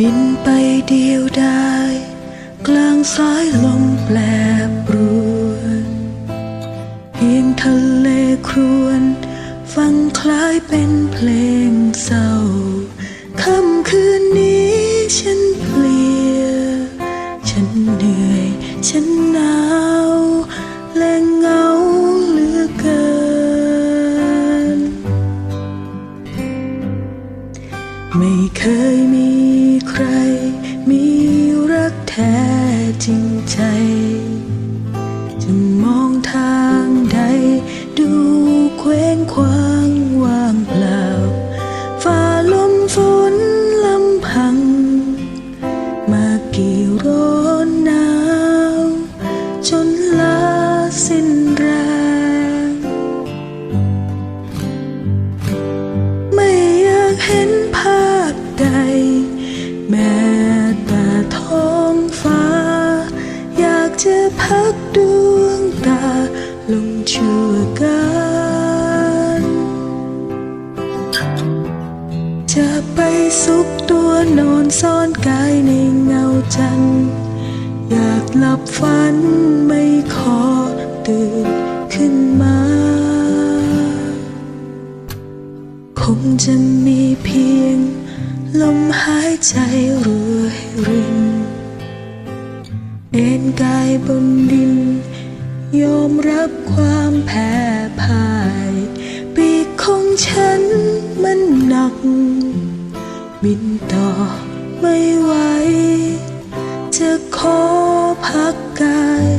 บินไปเดียวดายกลางสายลมแปรปรวนเพียงทะเลครวน ฟังคล้ายเป็นเพลงเศร้าค่ำคืนนี้ฉันเพลีย จริงใจ ชั่วการจะไปซุกตัวนอนซ่อนกายในเงาจันทร์อยากหลับฝันไม่ขอตื่นขึ้นมา คงจะมีเพียง ลมหายใจรวยรินเอ็นกายบนดิน ยอมรับความแพ้พ่าย ปีกของฉันมันหนัก บินต่อไม่ไหวจะขอพักกาย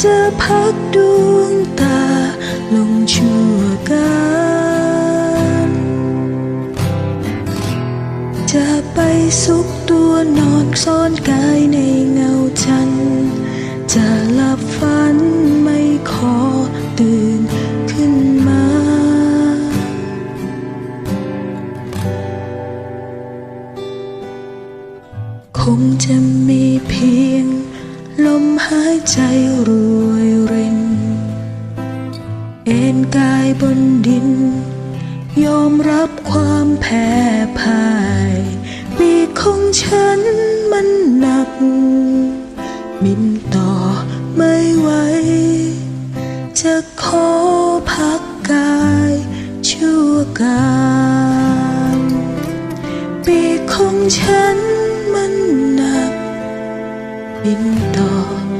จะพักดวงตาลงชั่วการจะไปซุกตัวนอนซ่อนกายในเงาจัน จะหลับฝันไม่ขอตื่นขึ้นมา คงจะมีเพียง ลมหายใจรวยริน เอ็นกายบนดิน ยอมรับความแพ้พ่ายปีกของฉันมันหนัก บินต่อไม่ไหว จะขอพักกายชั่วการปีกของฉัน biết đổi